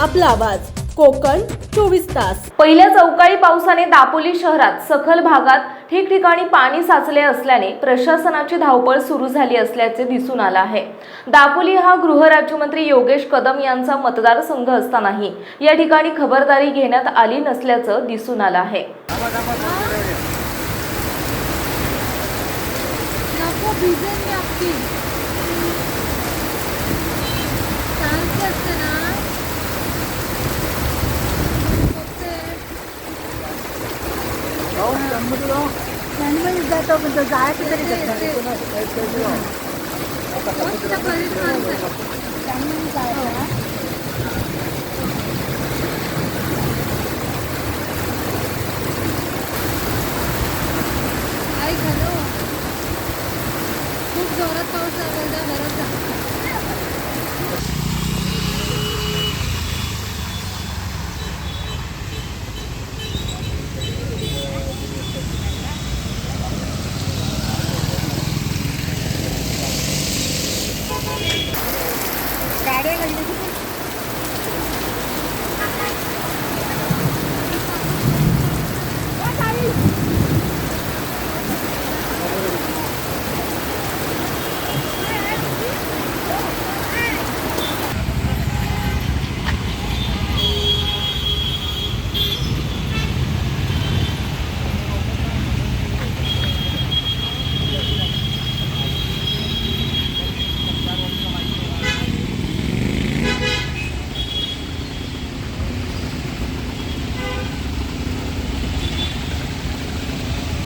आपला आवाज. कोकण चोवीस तास. पहिल्या चौकाळी पावसाने दापोली शहरात सखल भागात ठिकठिकाणी पाणी साचले असल्याने प्रशासनाची धावपळ सुरू झाली असल्याचे दिसून आलं आहे. दापोली हा गृहराज्यमंत्री योगेश कदम यांचा मतदारसंघ असतानाही या ठिकाणी खबरदारी घेण्यात आली नसल्याचं दिसून आलं आहे नको भिजेल मी अख्खी शांत असते ना फक्त त्यामुळे जातो पण तो जायचं तरी येते. जायचं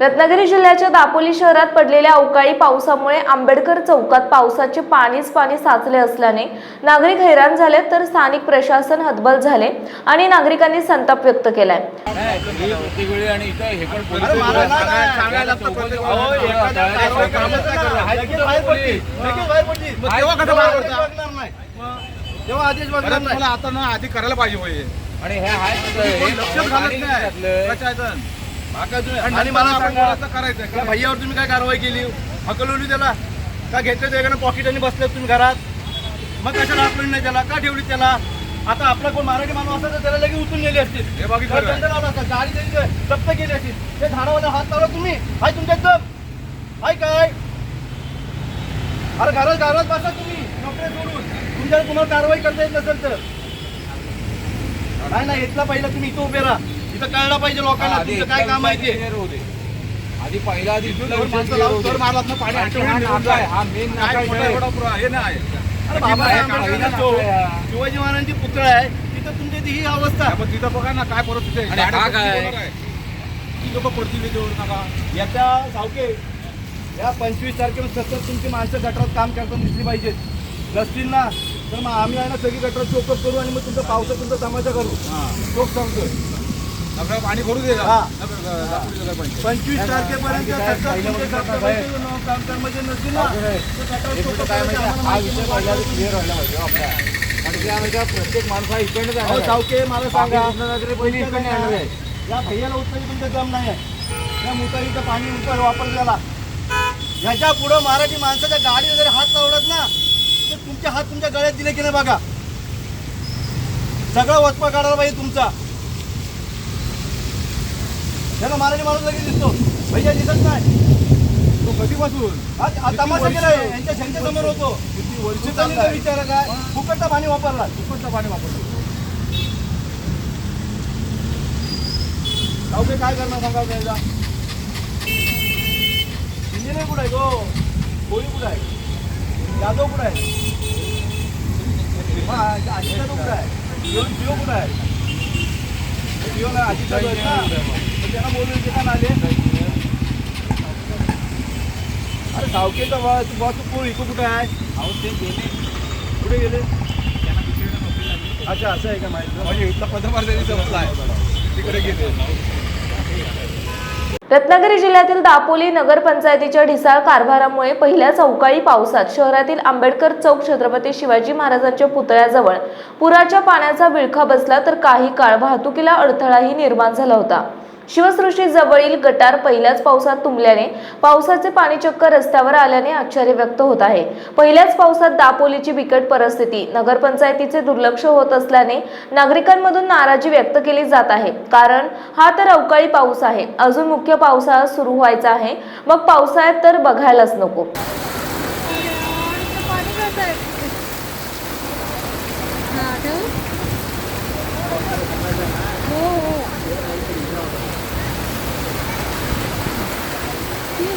रत्नागिरी जिल्ह्याच्या दापोली शहरात पडलेल्या अवकाळी पावसामुळे आंबेडकर चौकात पावसाचे पाणीच पाणी साचले असल्याने नागरिक हैराण झाले तर स्थानिक प्रशासन हतबल झाले आणि नागरिकांनी संताप व्यक्त केलाय. हे आता ना आधी करायला पाहिजे आणि हे आणि मला सांगा करायचं भैयावर तुम्ही काय कारवाई केली? हकलवली त्याला? का घेतलं त्याकडे पॉकेट आणि बसले तुम्ही घरात? मग कशाला हकलवली नाही त्याला? का ठेवली त्याला? आता आपला कोण मराठी माणूस असता तर त्याला लगेच उचलून नेले असतील. गाडी जप्त केली असतील. ते झाडावाला हात लावला तुम्ही. हाय तुमच्या दम हाय काय? अरे घरात घरात बसा तुम्ही. नोकरी सोडून. तुमच्या तुम्हाला कारवाई करता येत नसेल तर. नाही नाही इथला पहिला तुम्ही इथं उभे राहा. इथं कळलं पाहिजे लोकांना तुमचं काय काम आहे ते. आधी पहिला आधी दोन माणसं लावून तर मारलात ना पाणी आठवून निघून जाय. हा मेन काय मोठा एवढा पुरा हे नाही अरे बाबासाहेब आंबेडकरांचा जो शिवाजी महाराजांची पुतळा आहे. तिथं तुमची ती ही अवस्था. पण तिथं बघा ना काय आहे. आणि हा आहे? किती लोक पडतील त्याच्यावर नका. याच्या सावके या पंचवीस तारखेला सतत तुमची माणसं गटरात काम करताना दिसली पाहिजेत नसतील ना तर मग आम्ही आहे ना सगळी गटरात चोकअप करू आणि मग तुमचं पावसात तुमचा तमाशा करू. चोक सांगतोय. पाणी भरू दे हा. पंचवीस तारखेपर्यंत सतत तुमचे कर्तव्याचे न- काम कर्मचारी नसतील ना. तर गटरात चोकअप करायची आम्हाला माहिती नाही. प्रत्येक माणसा इकडे अहो, सावके मला सांगा. पहिली इकडे आणणार आहे. या भैयाला उचलायची तुमचं दम नाही आहे. या मुतारीचं पाणी उपर वापरलेला ह्याच्या पुढं मराठी माणसाच्या गाडी वगैरे हात लावलात ना तर तुमचे हात तुमच्या गळ्यात दिले की नाही बघा? सगळं वचपा काढायला पाहिजे तुमचा. त्याला मराठी माणूस लगेच दिसतो भैया दिसत नाही तो कधीपासून हा हा तमाशा केलाय यांच्या त्यांच्यासमोर होतो किती वर्ष चाललाय? विचार काय फुकटचं पाणी वापरला फुकटचं पाणी वापरतो सावके काय करणार सांगा त्याला इंजिनियर कुठे आहे तो कोळी कुठे आहे यादव कुठे आहे हा, अजित यादव कुठे आहे जिओ जिओ कुठे आहे जिओला अजित यादव आहेत ना त्यांना बोलून ते का आले. अरे सावकेचा बॉस बॉस कोण इको कुठे आहे? अहो ते गेले. कुठे गेले? अच्छा असं आहे का माहिती म्हणजे इथला पदभार त्यांनी समजला तिकडे गेले. रत्नागिरी जिल्ह्यातील दापोली नगरपंचायतीच्या ढिसाळ कारभारामुळे पहिल्याच अवकाळी पावसात शहरातील आंबेडकर चौक छत्रपती शिवाजी महाराजांच्या पुतळ्याजवळ पुराच्या पाण्याचा विळखा बसला तर काही काळ वाहतुकीला अडथळाही निर्माण झाला होता. शिवसृष्टीजवळील गटार पहिल्याच पावसात तुंबल्याने पावसाचे पाणी चक्क रस्त्यावर आल्याने आश्चर्य व्यक्त होत आहे. पहिल्याच पावसात दापोलीची बिकट परिस्थिती नगरपंचायतीचे दुर्लक्ष होत असल्याने नागरिकांमधून नाराजी व्यक्त केली जात आहे. कारण हा तर अवकाळी पाऊस आहे. अजून मुख्य पावसाळा सुरू व्हायचा आहे. मग पावसाळ्यात तर बघायलाच नको इथं पाणी कसं आहे हां ठेवू हो हो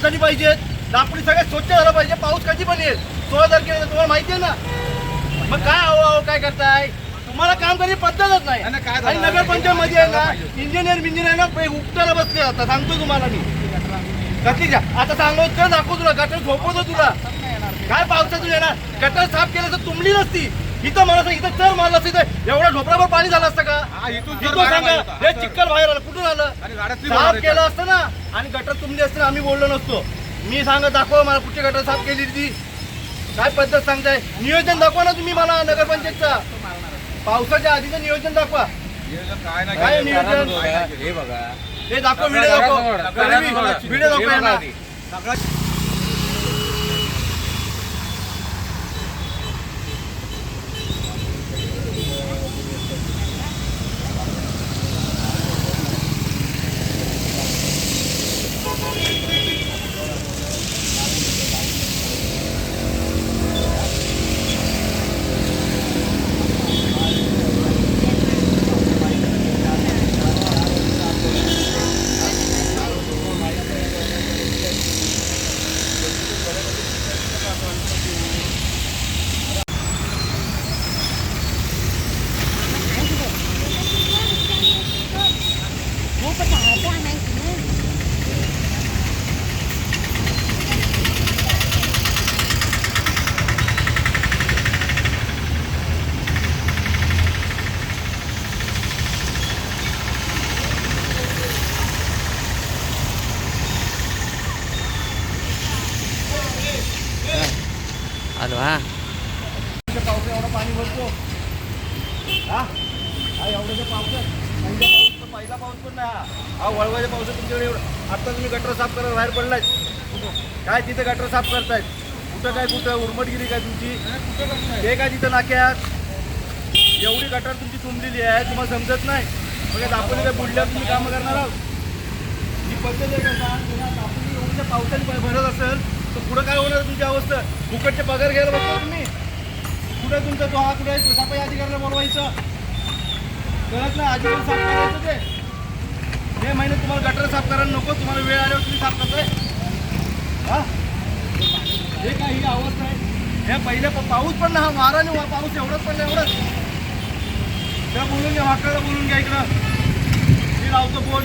साफ झाली पाहिजेत सगळ्यात स्वच्छ झालं पाहिजे पाऊस कधी पण येईल सोळा तारखेला तुम्हाला माहिती आहे ना. मग काय अहो अहो काय करताय? तुम्हाला काम करायची पद्धतच नाही. आणि काय आणि झालं? नगरपंचायत मध्ये आहे ना इंजिनियर इंजिनियर ना पे- उपटायला बसले आता सांगतो तुम्हाला मी. कधी घ्या. आता सांगत कर दाखव तुला गटर झोपवतो तुला. काय पावसातून येणार? गटर साफ केलं तर तुंबली नसती. इथं मला सांग इथं चर मारलं असतं इथं. एवढ्या ढोपरावर पाणी झालं असतं का? इथून तर सांगा. हे चिक्कल बाहेर आलं कुठून आलं? साफ केलं असतं ना. आणि गटर तुंबली असते ना, आम्ही बोललो नसतो. मी सांगत दाखवा मला कुठची गटर साफ केली ती काय पद्धत सांगताय? नियोजन दाखवा ना तुम्ही मला नगरपंचायतचा. पावसाच्या आधीचं नियोजन दाखवा. काय. नियोजन? हे बघा. हे दाखवा व्हिडिओ दाखवा. व्हिडिओ दाखवा. पावसात पहिला पाऊस तर पहिला पाऊस पण नाही हा. हा वळवाच्या पावसात तुमच्याकडे एवढं आत्ता तुम्ही गटर साफ करायला बाहेर पडलाय. काय तिथं गटर साफ करतायत? कुठं काय कुठं? उर्मटगिरी काय तुमची? हे काय तिथं नाक्यात एवढी गटर तुमची तुंबलेली आहे तुम्हाला समजत नाही. मग दापोली काय बुडल्या तुम्ही कामं करणार आहोत. ही पद्धत आहे का? सांग पुन्हा दापोली एवढ्या पावसाने भरत असेल. तर पुढं काय होणार तुमची अवस्था? फुकटचे पगार घ्यायला बघता तुम्ही. कुठे तुमचा तो हा कुठे आहे सफाई अधिकाऱ्याला बोलवायचं. कळत नाही अजिबात साफ करायचं ते. हे महिने तुम्हाला गटर साफ करायला नको तुम्हाला वेळ आल्यावर तुम्ही साफ करताय. हा? हे काय ही अवस्था आहे. हे पहिले पाऊस पण ना हा वारा नाही पाऊस एवढंच पडला एवढंच. त्या बोलून घ्या वाकडं बोलून घ्या इकडं. मी लावतो बोल